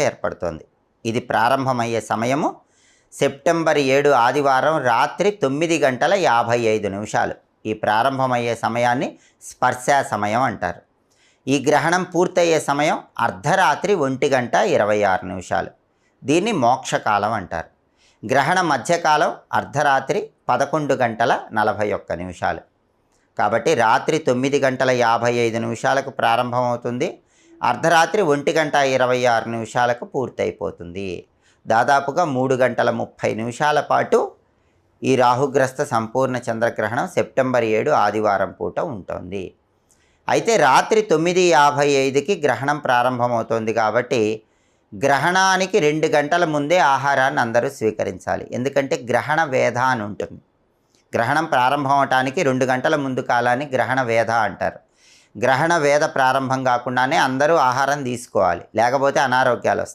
ఏర్పడుతోంది. ఇది ప్రారంభమయ్యే సమయము. సెప్టెంబర్ ఏడు ఆదివారం రాత్రి తొమ్మిది గంటల యాభై ఐదు నిమిషాలు. ఈ ప్రారంభమయ్యే సమయాన్ని స్పర్శ సమయం అంటారు. ఈ గ్రహణం పూర్తయ్యే సమయం అర్ధరాత్రి ఒంటి గంట ఇరవై ఆరు నిమిషాలు. దీన్ని మోక్షకాలం అంటారు. గ్రహణ మధ్యకాలం అర్ధరాత్రి పదకొండు గంటల నలభై ఒక్క నిమిషాలు. కాబట్టి రాత్రి తొమ్మిది గంటల యాభై ఐదు నిమిషాలకు ప్రారంభమవుతుంది. అర్ధరాత్రి ఒంటి గంట ఇరవై ఆరు నిమిషాలకు పూర్తయిపోతుంది. దాదాపుగా మూడు గంటల ముప్పై నిమిషాల పాటు ఈ రాహుగ్రస్త సంపూర్ణ చంద్రగ్రహణం సెప్టెంబర్ ఏడు ఆదివారం పూట ఉంటుంది. అయితే రాత్రి తొమ్మిది యాభై ఐదుకి గ్రహణం ప్రారంభమవుతుంది కాబట్టి గ్రహణానికి రెండు గంటల ముందే ఆహారాన్ని అందరూ స్వీకరించాలి. ఎందుకంటే గ్రహణ వేధ అని ఉంటుంది. గ్రహణం ప్రారంభం అవటానికి రెండు గంటల ముందు కాలాన్ని గ్రహణ వేధ అంటారు. గ్రహణ వేద ప్రారంభం కాకుండానే అందరూ ఆహారం తీసుకోవాలి. లేకపోతే అనారోగ్యాలు వస్తాయి.